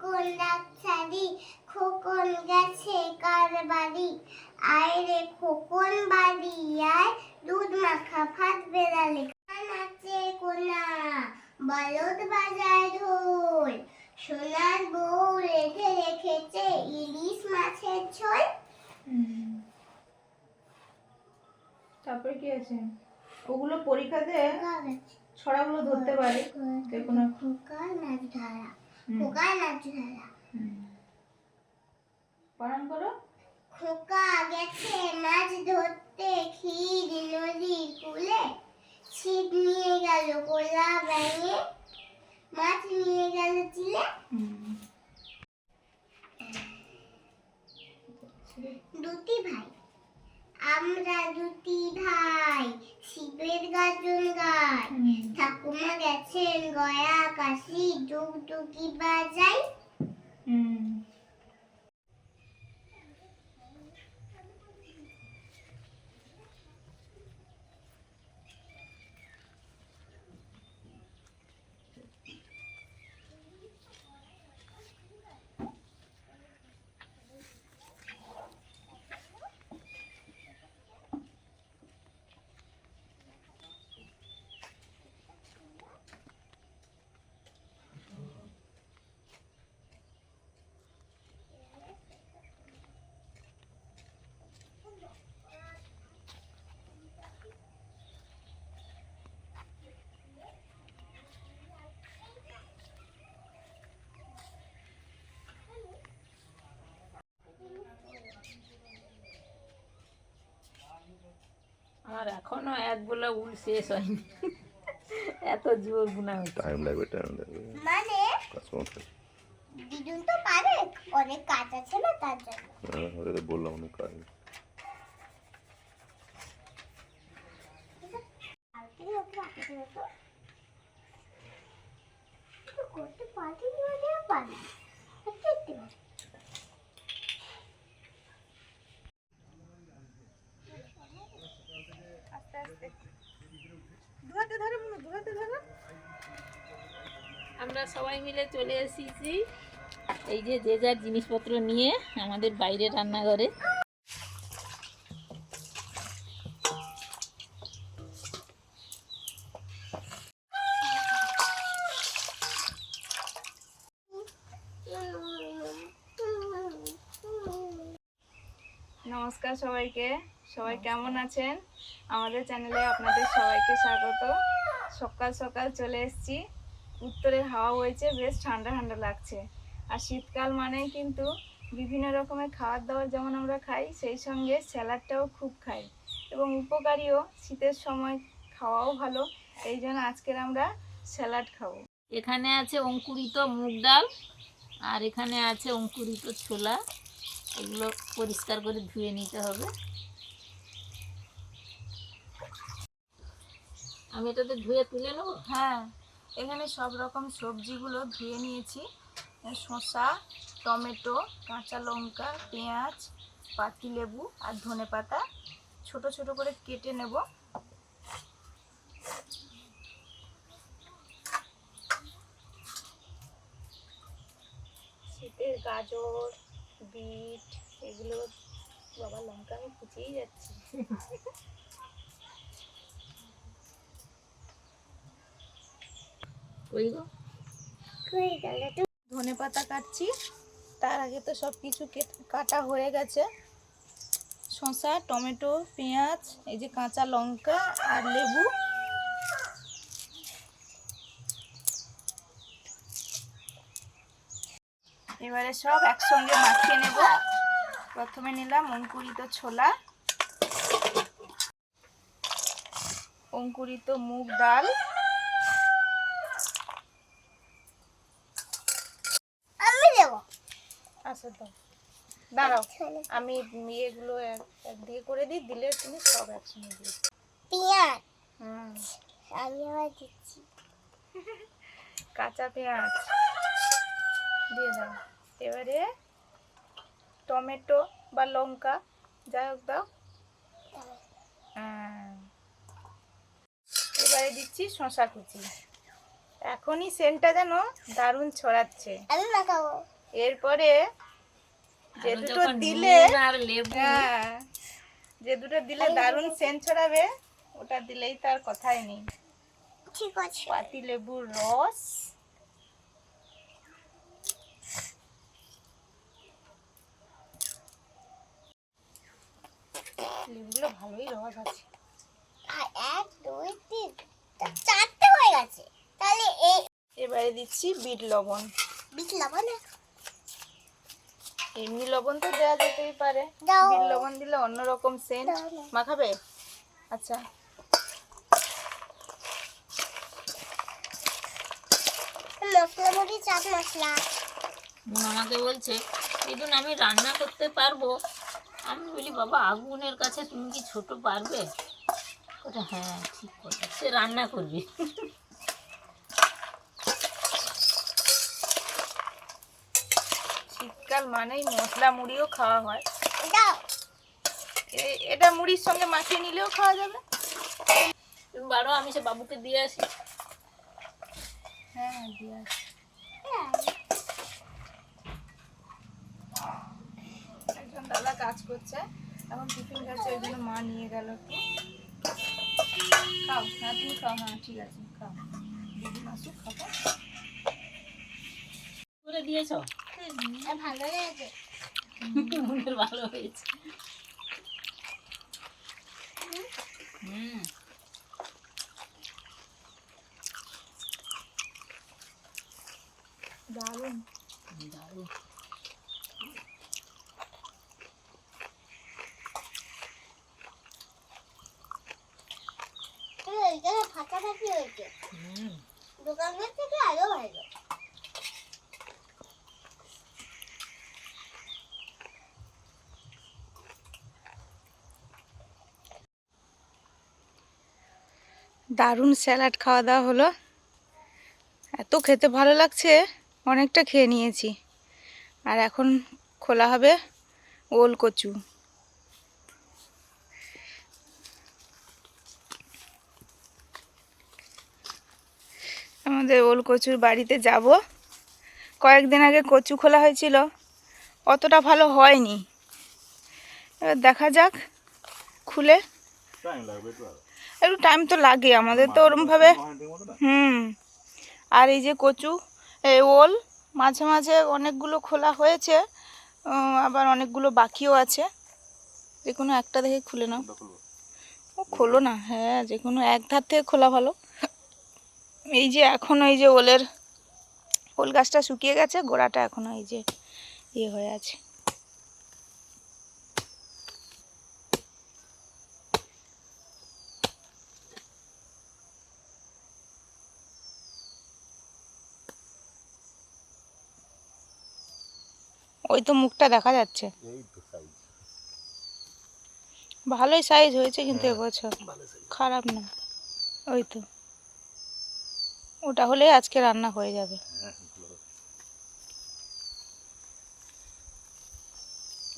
খোকন ডাক্তারি খোকন গেছে কার বাড়ি? আয় রে খোকন বাড়ি আয় দুধ মাখা ভাত বেড়ালে নাচে কোনা। বলদ বাজায় ঢোল সোনার বউ রেখে রেখেছে ইলিশ মাছের ঝোল। তারপরে কি আছে? ওগুলো পরীক্ষাতে ছড়াগুলো ধরতে পারে দেখুন না। খোকা করো। খোকা গেছে মাছ ধরতে ক্ষীর নদীর কূলে ছিপ নিয়ে গেল কোলা ব্যাঙে মাছ নিয়ে গেল চিলে। দুটি ভাই। আমরা দুটি ভাই শিবের গাজন গাই। ঠাকুমা গেছেন গয়া কাশি ডুগডুগি বাজাই। হুম। আমার এখনও এক গোলা উল শেষ হয়নি। এত জোর গুণা হচ্ছে। টাইম লাগবে টাইম লাগবে। মানে? থাকে। দিদুন তো পারে অনেক কাজ আছে না তার জন্য? হ্যাঁ ওটা তো বললাম অনেক কাজ। করতে পারি আমরা সবাই মিলে চলে এসেছি। এই যে যে যার জিনিসপত্র নিয়ে আমাদের বাইরে রান্নাঘরে। নমস্কার সবাইকে। সবাই কেমন আছেন? আমাদের চ্যানেলে আপনাদের সবাইকে স্বাগত। সকাল সকাল চলে এসেছি। উত্তরের হাওয়া বইছে বেশ ঠান্ডা ঠান্ডা লাগছে। আর শীতকাল মানেই কিন্তু বিভিন্ন রকমের খাবার দাবার যেমন আমরা খাই সেই সঙ্গে স্যালাডটাও খুব খাই। এবং উপকারীও শীতের সময় খাওয়াও ভালো এই জন্য আজকের আমরা স্যালাড খাব। এখানে আছে অঙ্কুরিত মুগ ডাল আর এখানে আছে অঙ্কুরিত ছোলা। এগুলো পরিষ্কার করে ধুয়ে নিতে হবে। আমি এটাতে ধুয়ে তুলে নেব? হ্যাঁ। এখানে সব রকম সবজিগুলো ধুয়ে নিয়েছি। শসা, টমেটো, কাঁচা লঙ্কা, পেঁয়াজ, পাতিলেবু আর ধনে পাতা ছোট ছোট করে কেটে নেব। শীতের গাজর, বিট, এগুলো বাবা লঙ্কা আমি কুচিয়েই যাচ্ছি। ধনে পাতা কাটছি। তার আগে তো সব কিছু কাটা হয়ে গেছে। শসা, টমেটো, পেঁয়াজ, এই যে কাঁচা লঙ্কা আর লেবু। এবারে সব একসঙ্গে মাখিয়ে নেব। প্রথমে নিলাম অঙ্কুরিত ছোলা। অঙ্কুরিত মুগ ডাল আমি দেব আচ্ছা তো দাঁড়াও আমি ইয়েগুলো এক এক দিয়ে করে দিই দিলে তুমি সব একসঙ্গে দিও। পেঁয়াজ। আমি আবার দিচ্ছি। কাঁচা পেঁয়াজ। দিয়ে দাও। এবারে টমেটো বা লঙ্কা যাই হোক দাও। হ্যাঁ। এবারে দিচ্ছি শশা কুচি। এখনই সেন্টটা যেন দারুণ ছড়াচ্ছে। এরপরে যে দুটো দিলে হ্যাঁ যে দুটো দিলে দারুণ সেন্ট ছড়াবে ওটা দিলেই তার কথাই নেই। ঠিক আছে। পাতি লেবুর রস। লেবুগুলো ভালোই রস আছে। আর এক দুই তিন চারটে হয়ে গেছে। তাহলে এই এবারে দিচ্ছি বিট লবণ। বিট লবণ? এমনি লবণ তো দেওয়া যেতেই পারে। লবণ দিলে অন্যরকম সেন্ট মাখাবে আচ্ছা। মশলা মুড়ি চাট মশলা। বোন বলছে দিদুন আমি রান্না করতে পারব। আমি বলি বাবা আগুনের কাছে তুমি কি ছোট পারবে? ওটা হ্যাঁ ঠিক কথা। সে রান্না করবি শীতকাল মানেই মশলা মুড়িও খাওয়া হয়। এটা মুড়ির সঙ্গে মাখিয়ে নিলেও খাওয়া যাবে। বারো আমি সে বাবুকে দিয়ে আসি। হ্যাঁ দিয়ে আসি। একজন দাদা কাজ করছে। এখন টিফিন খাচ্ছে ওই জন্য মা নিয়ে গেল একটু। খাও হ্যাঁ তুমি খাও হ্যাঁ ঠিক আছে খাও। দিদি মাসুক খাব। করে দিয়েছ? ভালো বোনের ভালো হয়েছে হুম দারুণ দারুণ ফাঁকা ফাঁকি হয়েছে হুম দোকানের থেকে আরও ভালো দারুণ স্যালাড খাওয়া দাওয়া হলো। এত খেতে ভালো লাগছে, অনেকটা খেয়ে নিয়েছি। আর এখন খোলা হবে ওল কচু। আমাদের ওল কচুর বাড়িতে যাব। কয়েকদিন আগে কচু খোলা হয়েছিল, অতটা ভালো হয়নি। এবার দেখা যাক, খুলে। টাইম লাগবে একটু টাইম তো লাগে আমাদের তো ওরমভাবে হুম। আর এই যে কচু এই ওল, মাঝে মাঝে অনেকগুলো খোলা হয়েছে আবার অনেকগুলো বাকিও আছে। যে কোনো একটা দেখে খুলে নাও। ও, খোলো না হ্যাঁ যে কোনো এক ধার থেকে খোলা ভালো। এই যে এখন এই যে ওলের, ওল গাছটা শুকিয়ে গেছে, গোড়াটা এখনও এই যে ইয়ে হয়ে আছে। ওই তো মুখটা দেখা যাচ্ছে। ভালোই সাইজ হয়েছে কিন্তু এবছর। খারাপ না। ওই তো। ওটা হলেই আজকে রান্না হয়ে যাবে। হ্যাঁ,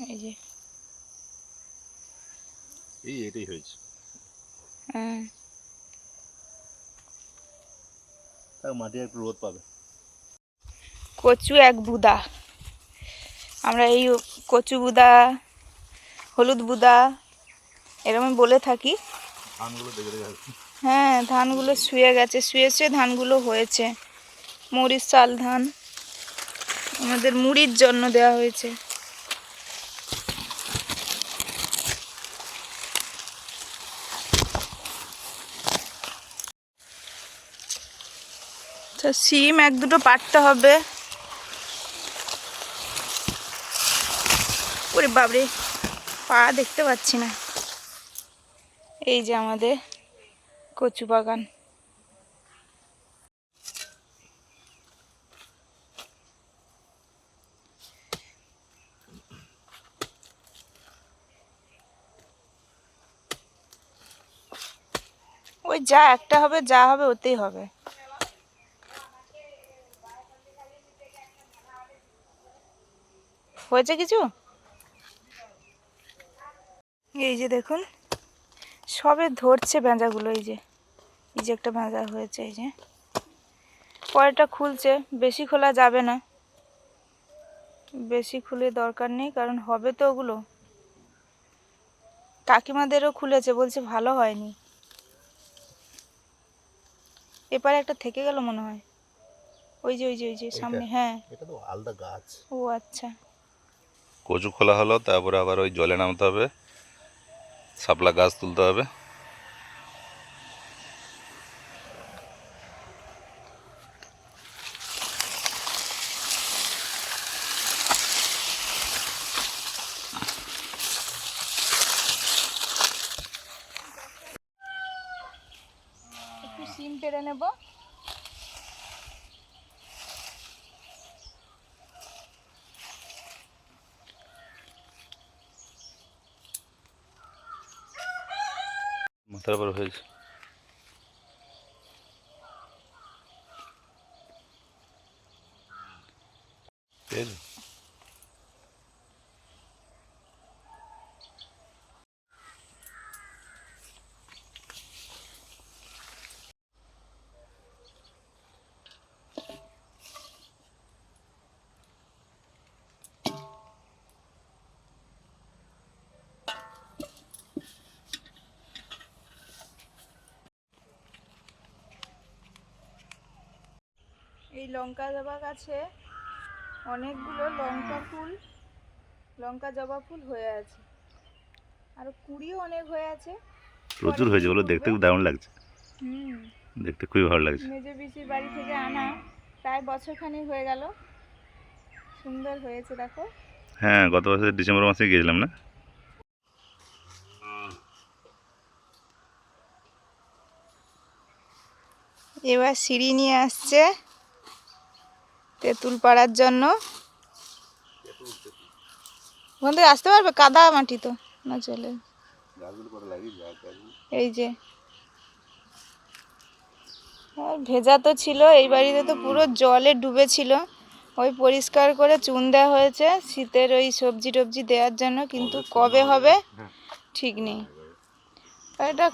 এই যে। এই এটাই হয়েছে। হ্যাঁ। মাটি একটু রোদ পাবে। কচু এক বুদা। আমরা এই কচু বুদা হলুদ বুদা এরকম বলে থাকি। হ্যাঁ ধানগুলো শুয়ে গেছে শুয়ে শুয়ে ধানগুলো হয়েছে। মরিচ চাল ধান আমাদের মুড়ির জন্য দেওয়া হয়েছে। তো সিম এক দুটো পাটতে হবে। ওরে বাবরে পা দেখতে পাচ্ছি না। এই যে আমাদের কচু বাগান। ওই যা একটা হবে, যা হবে, ওতেই হবে। হয়েছে কিছু? এই যে দেখুন সবে ধরছে বেঁজাগুলো এই যে এই যে একটা ভেঁজা হয়েছে এই যে। পরেরটা খুলছে বেশি খোলা যাবে না। বেশি খুলে দরকার নেই কারণ হবে তো ওগুলো। কাকিমাদেরও খুলেছে বলছে ভালো হয়নি। এপারে একটা থেকে গেল মনে হয়। ওই যে ওই যে ওই যে সামনে হ্যাঁ। এটা তো আলাদা গাছ। ও আচ্ছা। কচু খোলা হলো তারপরে আবার ওই জলে নামতে হবে। শাপলা গাছ তুলতে হবে। সিম পেরে নেব। trabalho fez. Pedro? এই লঙ্কা জবা গাছে অনেকগুলো লঙ্কা ফুল লঙ্কা জবা ফুল হয়ে আছে। আর কুড়িও অনেক হয়ে আছে। প্রচুর হয়েছে বলো দেখতে খুব দারুণ লাগছে। হুম। দেখতে খুবই ভালো লাগছে। মেজো পিসির বাড়ি থেকে আনা প্রায় বছরখানেক হয়ে গেল। সুন্দর হয়েছে দেখো। হ্যাঁ গত বছর ডিসেম্বর মাসে গিয়েছিলাম না? এবার সিঁড়ি নিয়ে আসছে। তেঁতুল পাড়ার জন্য। ওখান থেকে আসতে পারবে? কাদা মাটি তো। না চলে। এই যে। আর ভেজা তো ছিল এই বাড়িতে তো পুরো জলে ডুবে ছিল ওই পরিষ্কার করে চুন দেওয়া হয়েছে শীতের ওই সবজি টবজি দেওয়ার জন্য কিন্তু কবে হবে? ঠিক নেই। এটা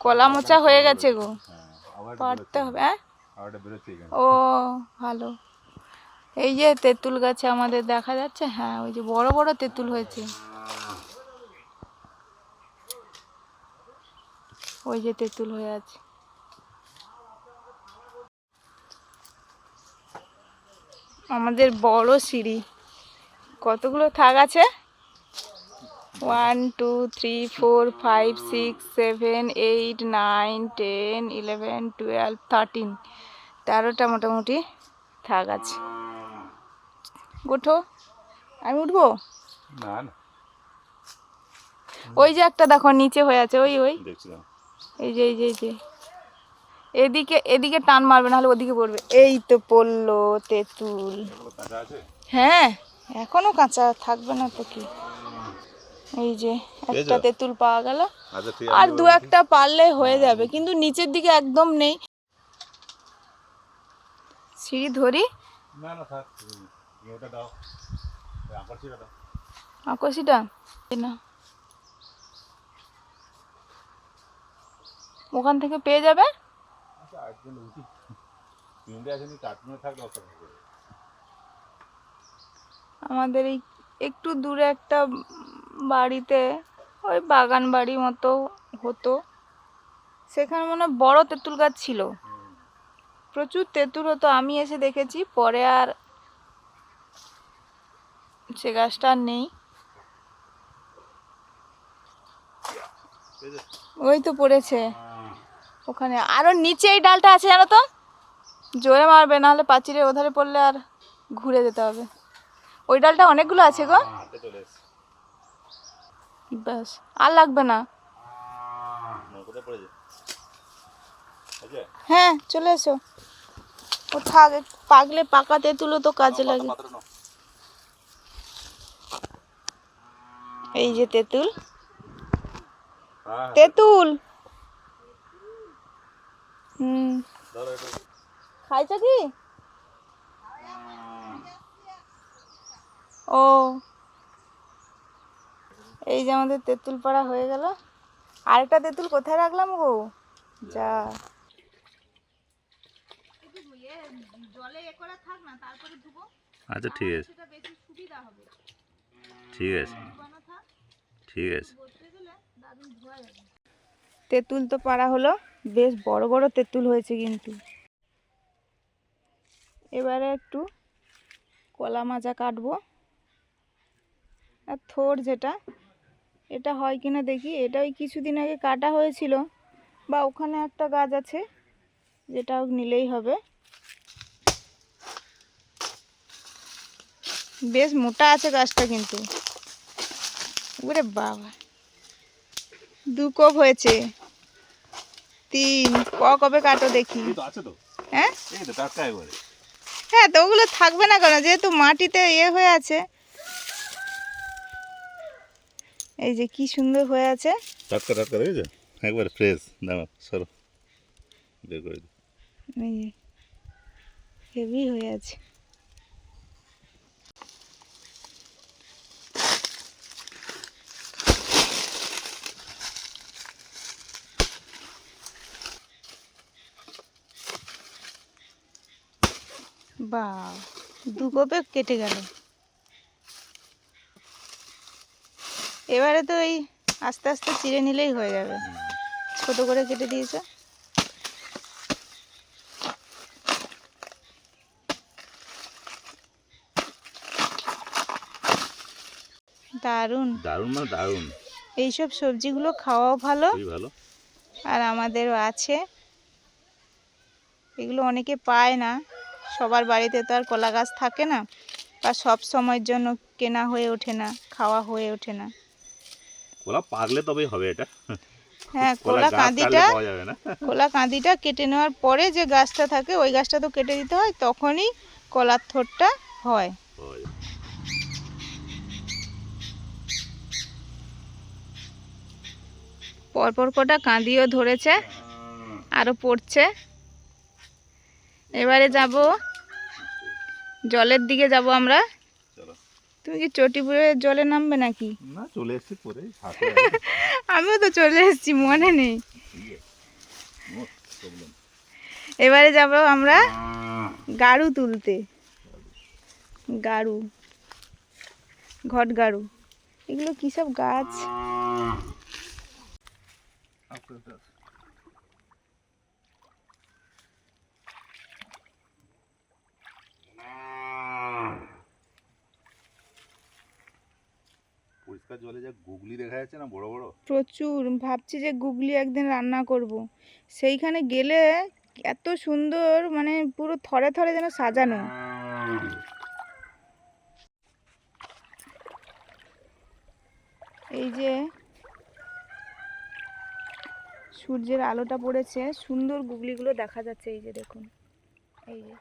কলা মোচা হয়ে গেছে গো। পারতে হবে হ্যাঁ? ও, ভালো। এই যে তেঁতুল গাছে আমাদের দেখা যাচ্ছে হ্যাঁ ওই যে বড় বড় তেঁতুল হয়েছে। ওই যে তেঁতুল হয়ে আছে। আমাদের বড় সিঁড়ি। কতগুলো থাক আছে? One two three four five six seven eight nine ten eleven twelve thirteen তেরোটা মোটামুটি থাক আছে। ওঠো আমি উঠবো? না না। ওই যে একটা দেখো নিচে হয়ে আছে ওই ওই। এই যে এই যে এই যে। এদিকে এদিকে টান মারবে নাহলে ওদিকে পড়বে। এই তো পড়ল তেঁতুল। হ্যাঁ এখনও কাঁচা থাকবে না তো কি? এই যে একটা? তেঁতুল পাওয়া গেল। আচ্ছা আর দু একটা পারলে হয়ে যাবে কিন্তু নিচের দিকে একদম নেই। সিঁড়ি ধরি। না না থাক ওটা দাও। আকর্ষিটা দাও। আকর্ষিটা? না। ওখান থেকে পেয়ে যাবে? আচ্ছা। আমাদের এই একটু দূরে একটা বাড়িতে ওই বাগান বাড়ি মতো হতো। সেখানে মনে বড় তেঁতুল গাছ ছিল। প্রচুর তেঁতুল হতো, আমি এসে দেখেছি, পরে আর সে গাছটা আর নেই। ওই তো পড়েছে। ওখানে, আরও নিচে এই ডালটা আছে জানো তো? জোরে মারবে, নাহলে পাঁচিরে ওধারে পড়লে আর ঘুরে যেতে হবে। ওই ডালটা অনেকগুলো আছে গো। ব্যাস, আর লাগবে না। পড়েছে আচ্ছা হ্যাঁ চলে এসো। ও থাক পাকলে পাকা তেঁতুলো তো কাজে লাগে। এই যে তেঁতুল। হ্যাঁ। তেঁতুল। হুম। খাইছ কি? ও। এই যে আমাদের তেঁতুল পাড়া হয়ে গেল। আরেকটা তেঁতুল কোথায় রাখলাম গো? যা। জলে এ করা থাক না তারপরে ধুবো। আচ্ছা ঠিক আছে। সেটা বেশি সুবিধা হবে। ঠিক আছে। ঠিক আছে। তেঁতুল তো পাড়া হলো বেশ বড় বড় তেঁতুল হয়েছে কিন্তু। এবারে একটু কলা মাজা কাটবো। আর থোর যেটা এটা হয় কিনা দেখি। এটা ওই কিছুদিন আগে কাটা হয়েছিল বা ওখানে একটা গাছ আছে যেটা নিলেই হবে। বেশ মোটা আছে গাছটা কিন্তু। ওরে বাবা। দু কোপ হয়েছে। তিন। ক কবে কাটো দেখি। হ্যাঁ? হ্যাঁ তো ওগুলো থাকবে না কেন? যেহেতু মাটিতে ইয়ে হয়ে আছে। এই যে কি সুন্দর হয়ে আছে। টাটকা টাটকা একবারে ফ্রেশ দাঁড়া সরো। বের করে হেভি হয়ে আছে। বা দু কোপে কেটে গেল। এবারে তো এই আস্তে আস্তে চিড়ে নিলেই হয়ে যাবে। ছোট করে কেটে দিয়েছে। দারুণ। দারুণ মানে দারুণ। এইসব সবজিগুলো খাওয়াও ভালো। ভালো। আর আমাদেরও আছে। এগুলো অনেকে পায় না। সবার বাড়িতে তো আর কলা গাছ থাকে না বা সব সময়ের জন্য কেনা হয়ে ওঠে না খাওয়া হয়ে ওঠে না। ওলা পাকলে তবেই হবে এটা। হ্যাঁ কলা কলা কাঁদিটা কলা কাঁদিটা কেটে নেওয়ার পরে যে গাছটা থাকে ওই গাছটা তো কেটে দিতে হয় তখনই কলার থোরটা হয়। পরপর কটা কাঁদিও ধরেছে আরও পড়ছে। এবারে যাব। জলের দিকে যাব আমরা। তুমি কি চটিপুরে জলে নামবে নাকি? না চলে এসছি পরে আমিও তো চলে এসেছি মনে নেই। এবারে যাব আমরা গাড়ু তুলতে। গাড়ু ঘট গাড়ু এগুলো কী সব গাছ? জলে যা গুগলি দেখা যাচ্ছে না বড় বড়? প্রচুর। ভাবছি যে গুগলি একদিন রান্না করব। সেইখানে গেলে এত সুন্দর মানে পুরো থরে থরে যেন সাজানো। এই যে সূর্যের আলোটা পড়েছে। সুন্দর গুগলিগুলো দেখা যাচ্ছে। এই যে দেখুন। এই যে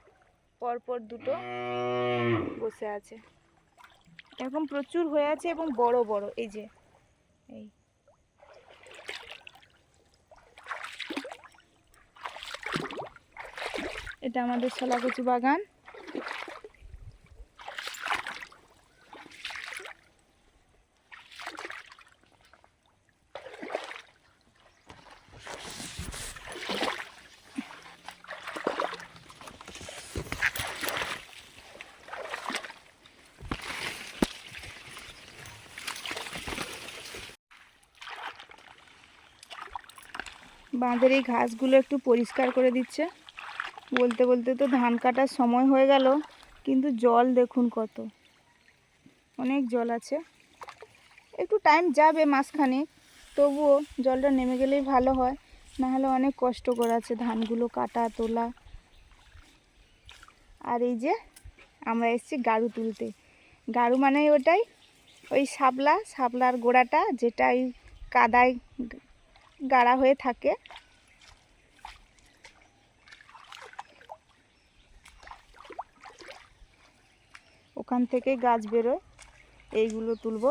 পরপর দুটো বসে আছে। এরকম প্রচুর হয়ে আছে এবং বড় বড় এই যে এই। এটা আমাদের শলাকচু বাগান। বাঁধের এই ঘাসগুলো একটু পরিষ্কার করে দিচ্ছে। বলতে বলতে তো ধান কাটার সময় হয়ে গেল, কিন্তু জল দেখুন কত। অনেক জল আছে। একটু টাইম যাবে মাঝখানে, তবুও জলটা নেমে গেলেই ভালো হয়। নাহলে অনেক কষ্ট করে আছে ধানগুলো কাটা, তোলা। আর এই যে আমরা এসেছি গাড়ু তুলতে। গাড়ু মানে ওটাই, ওই শাপলা, শাপলার গোড়াটা, যেটা ওই কাদায় গাড়া হয়ে থাকে। ওখান থেকে গাছ বেরোয়। এইগুলো তুলবো।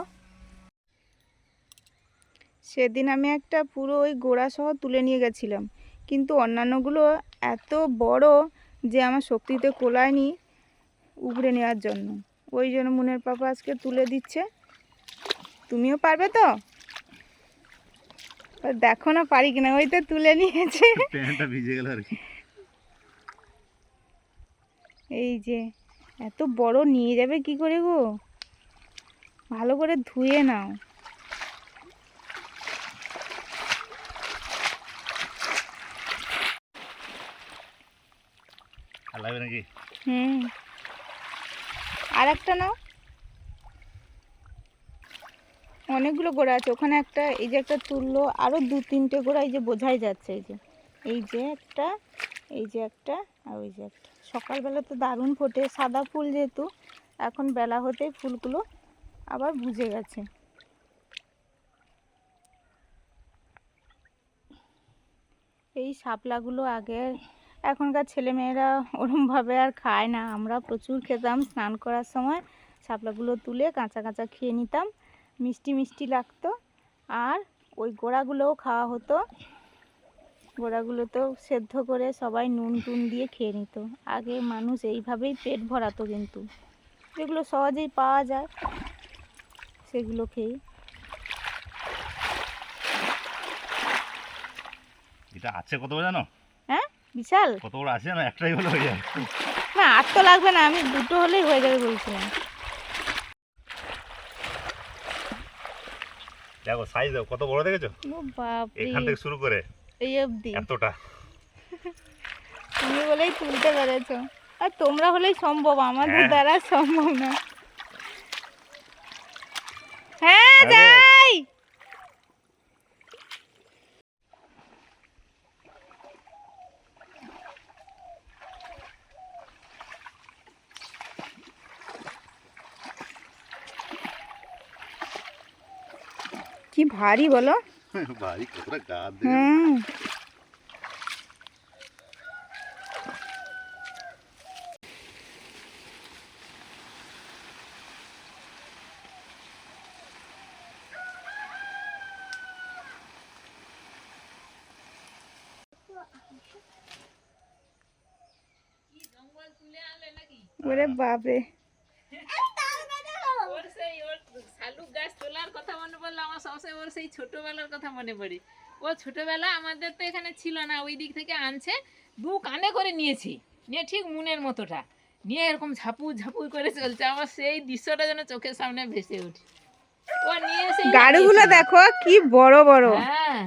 সেদিন আমি একটা পুরো ওই গোড়া সহ তুলে নিয়ে গেছিলাম। কিন্তু অন্যান্যগুলো এত বড় যে আমার শক্তিতে কোলায়নি উবড়ে নেওয়ার জন্য। ওই জন্য মনের পাপা আজকে তুলে দিচ্ছে। তুমিও পারবে তো? দেখো না পারি কিনা? ওই তো তুলে নিয়েছে। প্যান্টটা ভিজে গেল আর কি। এই যে এত বড় নিয়ে যাবে কি করে গো? ভালো করে ধুয়ে নাও। লাগবে নাকি? হুম। আর একটা নাও। অনেকগুলো গোড়া আছে। ওখানে একটা, এই যে একটা তুললো আরও দু তিনটে গোড়া এই যে বোঝাই যাচ্ছে এই যে। এই যে একটা, এই যে একটা, আর ওই যে একটা। সকালবেলা তো দারুণ ফোটে, সাদা ফুল যেহেতু, এখন বেলা হতেই ফুলগুলো আবার বুঝে গেছে। এই শাপলাগুলো আগে, এখনকার ছেলেমেয়েরা ওরমভাবে আর খায় না। আমরা প্রচুর খেতাম স্নান করার সময়, শাপলাগুলো তুলে কাঁচা কাঁচা খেয়ে নিতাম। মিষ্টি মিষ্টি লাগতো। আর ওই গোড়াগুলোও খাওয়া হতো। গোড়াগুলো তো সেদ্ধ করে সবাই নুন টুন দিয়ে খেয়ে নিত। আগে মানুষ এইভাবেই পেট ভরাতো কিন্তু। যেগুলো সহজেই পাওয়া যায় সেগুলো খেয়ে। এটা আছে কত জানো? হ্যাঁ? বিশাল? কত বড় আছে জানো? একটাই হলে হয়ে না আর তো লাগবে না। আমি দুটো হলেই হয়ে যাবে বলছিলাম। দেখো সাইজ দেখো কত বড় দেখেছ? এখান থেকে শুরু করে। এই অবধি। এতটা। তুমি বলেই তুলতে পেরেছ। আর তোমরা হলেই সম্ভব আমাদের হ্যাঁ। দ্বারা সম্ভব না হ্যাঁ হ্যালো। যাই কি ভারী বলো। ভারী কতটা গাছ হুম। ওরে বাপরে ওর সেই ওর শালুক গাছ তোলার কথা মনে পড়ল আমার সবসময় ওর সেই ছোটবেলার কথা মনে পড়ে। ও ছোটবেলা আমাদের তো এখানে ছিল না ওই দিক থেকে আনছে। দু কানে করে নিয়েছি নিয়ে ঠিক মুনের মতোটা। নিয়ে এরকম ঝাপু ঝাপু করে চলছে আমার সেই দৃশ্যটা যেন চোখের সামনে ভেসে ওঠে। ও নিয়ে এসে গাড়িগুলো দেখো কি বড় বড়। হ্যাঁ।